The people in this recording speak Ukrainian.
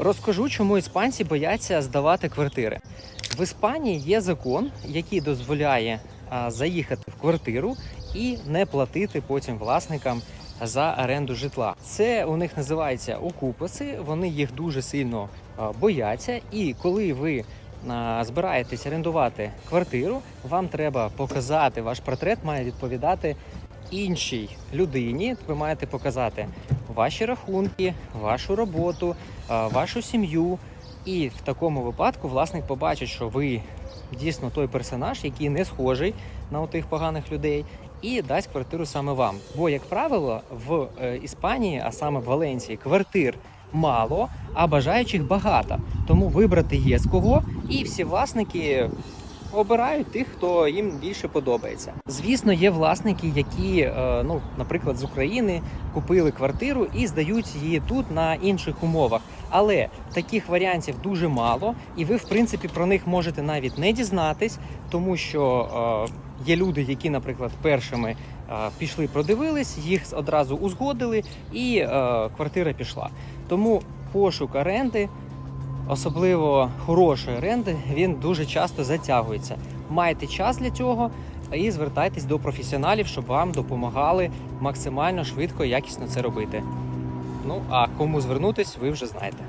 Розкажу, чому іспанці бояться здавати квартири. В Іспанії є закон, який дозволяє заїхати в квартиру і не платити потім власникам за оренду житла. Це у них називається окупаси. Вони їх дуже сильно бояться. І коли ви збираєтесь орендувати квартиру, вам треба показати ваш портрет, має відповідати іншій людині. Ви маєте показати ваші рахунки, вашу роботу, вашу сім'ю. І в такому випадку власник побачить, що ви дійсно той персонаж, який не схожий на тих поганих людей, і дасть квартиру саме вам. Бо, як правило, в е, Іспанії, а саме в Валенції, квартир мало, а бажаючих багато. Тому вибрати є з кого, і всі власники обирають тих, хто їм більше подобається. Звісно, є власники, які, е, ну, наприклад, з України купили квартиру і здають її тут на інших умовах. Але таких варіантів дуже мало, і ви, в принципі, про них можете навіть не дізнатись, тому що е, є люди, які, наприклад, першими е, пішли, продивились, їх одразу узгодили, і е, квартира пішла. Тому пошук оренди особливо хорошої оренди, він дуже часто затягується. Майте час для цього і звертайтесь до професіоналів, щоб вам допомагали максимально швидко і якісно це робити. Ну а кому звернутись, ви вже знаєте.